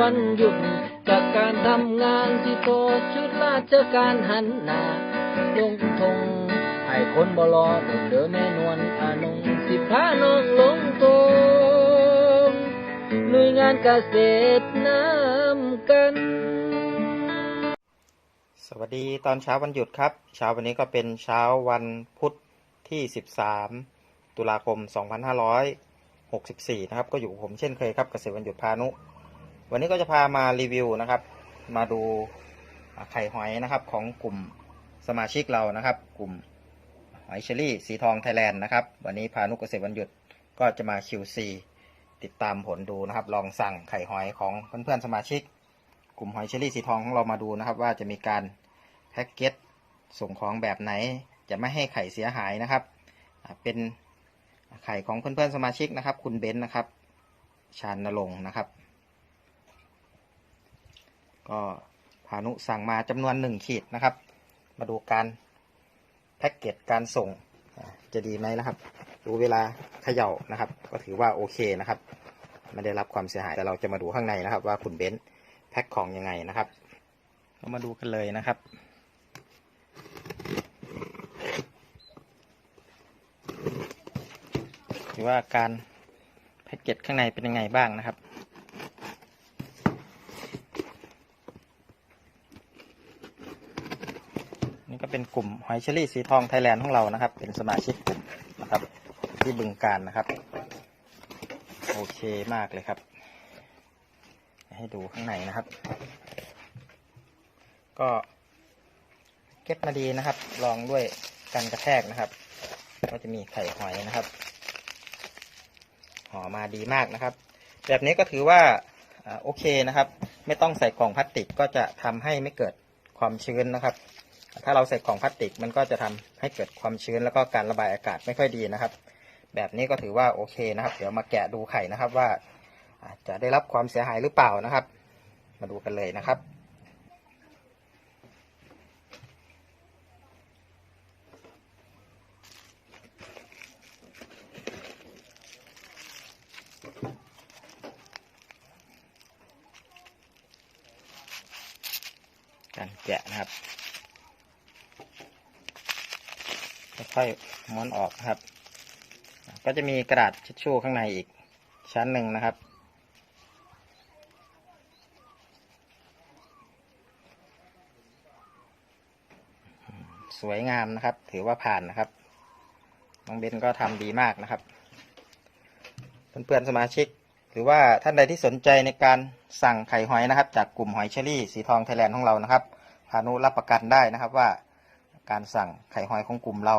วันหยุดจากการทำงานที่โตชุดราชการหันหน้าลงทงให้คนบรอต้องเดินแม่นวลอานงสิพาน้องลงตงหน่วยงานเกษตรน้ำกัน สวัสดีตอนเช้าวันหยุดครับ เช้าวันนี้ก็เป็นเช้าวันพุธที่ 13 ตุลาคม 2564 นะครับ ก็อยู่ผมเช่นเคยครับเกษตรวันหยุดพานุ วันนี้ก็จะพามารีวิวนะครับ มาดูไข่หอยนะครับของกลุ่มสมาชิกเรานะครับ กลุ่มหอยเชอรี่สีทองไทยแลนด์นะครับ วันนี้พานุกเกษตรวันหยุดก็จะมา QC ติดตามผลดูนะครับ ลองสั่งไข่หอยของเพื่อนๆสมาชิก กลุ่มหอยเชอรี่สีทองของเรามาดูนะครับ ว่าจะมีการแพ็กเกจส่งของแบบไหน จะไม่ให้ไข่เสียหายนะครับ เป็นไข่ของเพื่อนๆสมาชิกนะครับ คุณเบนซ์นะครับ ชานนรงค์นะครับ ก็พานุสั่งมาจำนวนหนึ่งขีดนะครับ มาดูการแพ็กเกจการส่งจะดีไหมนะครับ ดูเวลาเขย่านะครับ ก็ถือว่าโอเคนะครับไม่ได้รับความเสียหายแต่เราจะมาดูข้างในนะครับ ว่าคุณเบนซ์แพ็คของยังไงนะครับเรามาดูกันเลยนะครับหรือว่าการแพ็กเกจข้างในเป็นยังไงบ้างนะครับ นี่ก็ เป็นกลุ่มหอยเชอรี่สีทองไทยแลนด์ของเรานะครับ เป็นสมาชิกกลุ่มนะครับ ที่บึงการนะครับ โอเคมากเลยครับ ให้ดูข้างในนะครับ ก็เก็บมาดีนะครับ ลองด้วยกันกระแทกนะครับ ก็จะมีไข่หอยนะครับห่อมาดีมากนะครับ แบบนี้ก็ถือว่าโอเคนะครับ ไม่ต้องใส่กล่องพลาสติกก็จะทำให้ไม่เกิดความชื้นนะครับ ถ้าเราใส่กล่องพลาสติกมันก็จะทำให้เกิดความชื้นแล้วก็การระบายอากาศไม่ค่อยดีนะครับ แบบนี้ก็ถือว่าโอเคนะครับ เดี๋ยวมาแกะดูไข่นะครับว่าอาจจะได้รับความเสียหายหรือเปล่านะครับ มาดูกันเลยนะครับการแกะนะครับ ค่อยๆม้วนออกครับ ก็จะมีกระดาษทิชชู่ข้างในอีกชั้นหนึ่งนะครับ สวยงามนะครับ ถือว่าผ่านนะครับน้องเบนก็ทำดีมากนะครับ เพื่อนๆสมาชิก หรือว่าท่านใดที่สนใจในการสั่งไข่หอยนะครับ จากกลุ่มหอยเชอรี่สีทองไทยแลนด์ของเรานะครับพานุรับประกันได้นะครับว่า การสั่งไข่หอยของกลุ่มเรา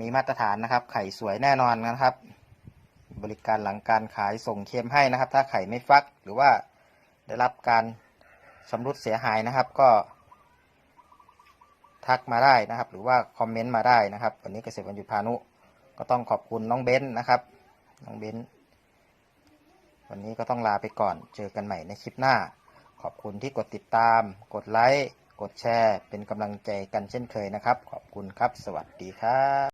มีมาตรฐานนะครับ ไข่สวยแน่นอนนะครับ บริการหลังการขายส่งเค็มให้นะครับ ถ้าไข่ไม่ฟักหรือว่าได้รับการสำรุดเสียหายนะครับก็ ทักมาได้นะครับ หรือว่าคอมเมนต์มาได้นะครับ วันนี้เกษตรวันหยุดพานุก็ต้องขอบคุณน้องเบนนะครับน้องเบนวันนี้ก็ต้องลาไปก่อน เจอกันใหม่ในคลิปหน้า ขอบคุณที่กดติดตาม กดไลค์ กดแชร์ เป็นกำลังใจกันเช่นเคยนะครับ ขอบคุณครับ สวัสดีครับ